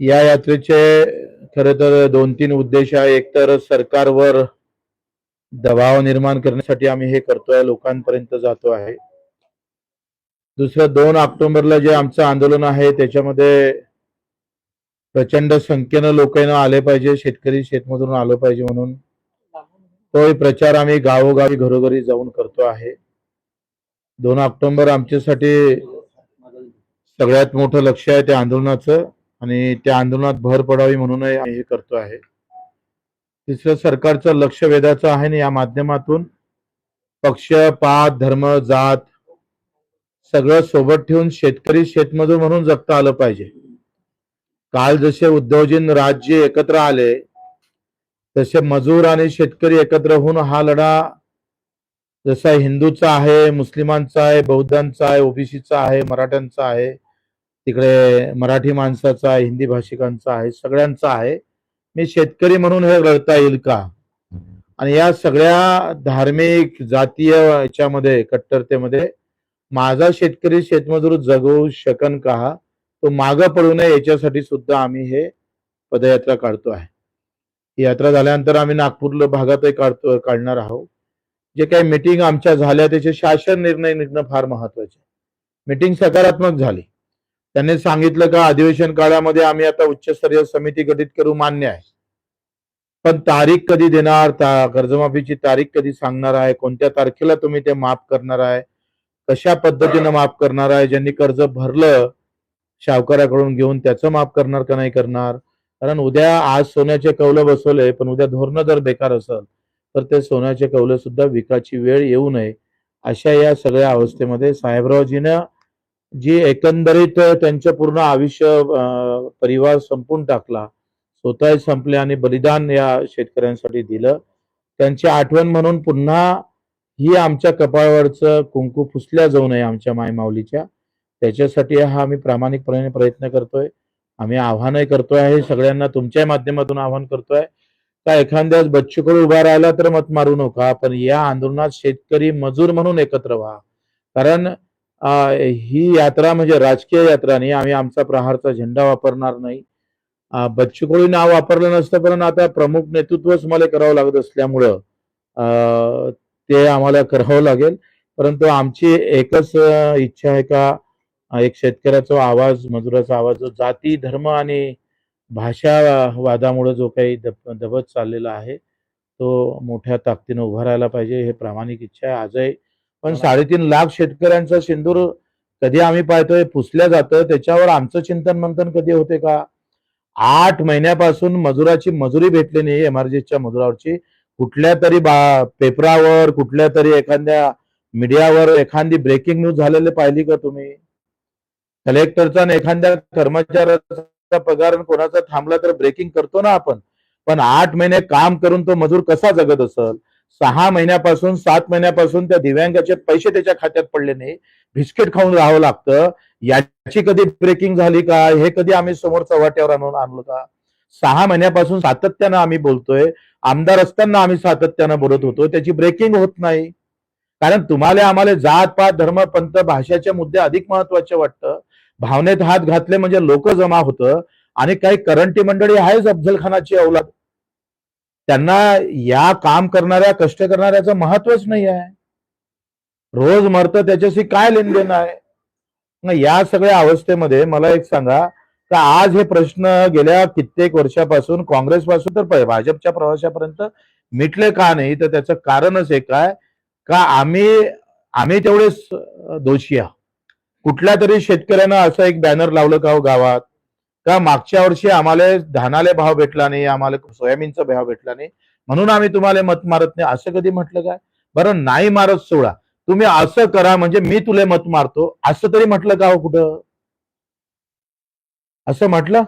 या यात्रेचे खर तर दोन तीन उद्देश आहे. एक तर सरकारवर दबाव निर्माण करण्यासाठी आम्ही हे करतोय लोकांपर्यंत जातो आहे. दुसरं दोन ऑक्टोबरला जे आमचं आंदोलन आहे त्याच्यामध्ये प्रचंड संख्येनं लोकांना आले पाहिजे शेतकरी शेतमधून आलं पाहिजे म्हणून. तो प्रचार आम्ही गावोगावी घरोघरी जाऊन करतो आहे. दोन ऑक्टोबर आमच्यासाठी सगळ्यात मोठं लक्ष आहे त्या आंदोलनाचं. आणि त्या आंदोलनात भर पडावी म्हणून हे करतो आहे. तिसरं सरकारचं लक्ष वेधायचं आहे आणि या माध्यमातून पक्ष पात धर्म जात सगळं सोबत ठेवून शेतकरी शेतमजूर म्हणून जगता आलं पाहिजे. काल जसे उद्धवजीन राज्य एकत्र आले तसे मजूर आणि शेतकरी एकत्र होऊन हा लढा जसा हिंदूचा आहे मुस्लिमांचा आहे बौद्धांचा आहे ओबीसीचा आहे मराठ्यांचा आहे तिकडे मराठी माणसाचा आहे हिंदी भाषिकांचा आहे सगळ्यांचा आहे. मी शेतकरी म्हणून हे लढता येईल का? आणि या सगळ्या धार्मिक जातीय याच्यामध्ये कट्टरतेमध्ये माझा शेतकरी शेतमजूर जगवू शकन का? तो मागं पडू नये याच्यासाठी सुद्धा आम्ही हे पदयात्रा काढतो आहे. ही यात्रा झाल्यानंतर आम्ही नागपूर भागातही काढतो काढणार आहोत. जे काही मिटिंग आमच्या झाल्या त्याचे शासन निर्णय निघणं फार महत्त्वाचे मिटिंग सकारात्मक झाली. त्यांनी सांगितलं का अधिवेशन काळामध्ये आम्ही आता उच्चस्तरीय समिती गठीत करू मान्य आहे. पण तारीख कधी देणार ता- कर्जमाफीची तारीख कधी सांगणार आहे कोणत्या तारखेला तुम्ही ते माफ करणार आहे कशा पद्धतीनं माफ करणार आहे ज्यांनी कर्ज भरलं सावकाराकडून घेऊन त्याचं माफ करणार का नाही करणार? कारण उद्या आज सोन्याचे कौलं बसवले पण उद्या धोरणं जर बेकार असेल तर ते सोन्याचे कौलं सुद्धा विकाची वेळ येऊ नये अशा या सगळ्या अवस्थेमध्ये साहेबरावजीनं जी एकंदरीत त्यांचं पूर्ण आयुष्य परिवार संपून टाकला स्वतः संपले आणि बलिदान या शेतकऱ्यांसाठी दिलं. त्यांची आठवण म्हणून पुन्हा ही आमच्या कपाळावरचं कुंकू पुसल्या जाऊ नये आमच्या मायमाऊलीच्या त्याच्यासाठी हा आम्ही प्रामाणिकपणे प्रयत्न करतोय. आम्ही आव्हानही करतोय हे सगळ्यांना तुमच्या माध्यमातून आव्हान करतोय. का एखाद्याच बच्चूकडे उभा राहिला तर मत मारू नका पण या आंदोलनात शेतकरी मजूर म्हणून एकत्र व्हा. कारण ही यात्रा म्हणजे राजकीय यात्रा नाही. आम्ही आमचा प्रहारचा झेंडा वापरणार नाही. अं, बच्चू नाव वापरलं नसतं पण आता प्रमुख नेतृत्वच मला करावं लागत असल्यामुळं ते आम्हाला करावं लागेल. परंतु आमची एकच इच्छा आहे का एक शेतकऱ्याचा आवाज मजुराचा आवाज जो जाती धर्म आणि भाषा वादामुळे जो काही दब दबत चाललेला आहे तो मोठ्या ताकदीनं उभा राहायला पाहिजे. हे प्रामाणिक इच्छा आहे. आजही पण साडेतीन लाख शेतकऱ्यांचा सिंदूर कधी आम्ही पाहतोय पुसल्या जातं. त्याच्यावर आमचं चिंतन मंथन कधी होते का? आठ महिन्यापासून मजुराची मजुरी भेटली नाही एमआरजीच्या मजुरावरची. कुठल्या तरी बा पेपरावर कुठल्या तरी एखाद्या मीडियावर एखादी ब्रेकिंग न्यूज झालेली पाहिली का तुम्ही? कलेक्टरचा आणि एखाद्या कर्मचाऱ्याचा पगार कोणाचा थांबला तर ब्रेकिंग करतो ना आपण. पण आठ महिने काम करून तो मजूर कसा जगत असल? सहा महिन्यापासून सात महिन्यापासून त्या दिव्यांगाचे पैसे त्याच्या खात्यात पडले नाही. बिस्किट खाऊन राहावं लागतं. याची कधी ब्रेकिंग झाली का? हे कधी आम्ही समोर चव्हाट्यावर आणून आणलं का? सहा महिन्यापासून सातत्यानं आम्ही बोलतोय. आमदार असताना आम्ही सातत्यानं बोलत होतो. त्याची ब्रेकिंग होत नाही. कारण तुम्हाला आम्हाला जात पात धर्म पंत भाषेचे मुद्दे अधिक महत्त्वाचे वाटतं. भावनेत हात घातले म्हणजे लोक जमा होतं. आणि काही करंटी मंडळी आहेच अफजल खानाची त्यांना या काम करणाऱ्या कष्ट करणाऱ्याचं महत्वच नाही आहे. रोज मरतं त्याच्याशी काय लेनदेन आहे? या सगळ्या अवस्थेमध्ये मला एक सांगा का आज हे प्रश्न गेल्या कित्येक वर्षापासून काँग्रेस पासून तर भाजपच्या प्रवाशापर्यंत मिटले का नाही? तर त्याचं कारणच एक काय का आम्ही आम्ही तेवढेच दोषी आहोत? कुठल्या तरी शेतकऱ्यानं असं एक बॅनर लावलं का हो गावात? का मागच्या वर्षी आम्हाला धानाले भाव भेटला नाही आम्हाला सोयाबीनचा भाव भेटला नाही. म्हणून आम्ही तुम्हाला मत मारत नाही. असं कधी म्हटलं काय? बरं नाही मारत सोडा. तुम्ही असं करा म्हणजे मी तुले मत मारतो. असं तरी म्हटलं का हो कुठं? असं म्हटलं?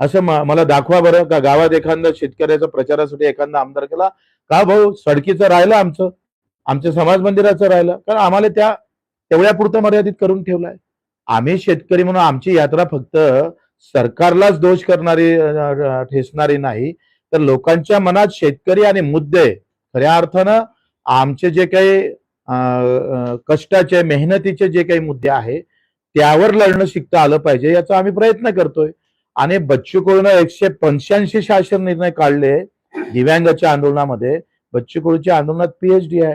असं मला दाखवा बरं का गावात एखादा शेतकऱ्याच्या प्रचारासाठी एखादा आमदार केला. का भाऊ सडकीचं राहिलं आमचं? आमच्या समाज मंदिराचं राहिलं? कारण आम्हाला त्या तेवढ्या पुरतं मर्यादित करून ठेवलंय. आम्ही शेतकरी म्हणून आमची यात्रा फक्त सरकारलाच दोष करणारी ठेसणारी ठेचणारी नाही. तर लोकांच्या मनात शेतकरी आणि मुद्दे खऱ्या अर्थानं आमचे जे काही कष्टाचे मेहनतीचे जे काही मुद्दे आहे त्यावर लढणं शिकता आलं पाहिजे याचा आम्ही प्रयत्न करतोय. आणि बच्चू कडूनं एकशे पंच्याऐंशी शासन निर्णय काढले दिव्यांगाच्या आंदोलनामध्ये. बच्चू कडूच्या आंदोलनात पीएचडी आहे.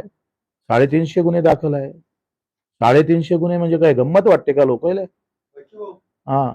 साडेतीनशे गुन्हे दाखल आहे. साडेतीनशे गुन्हे म्हणजे काय? गंमत वाटते का लोक हा.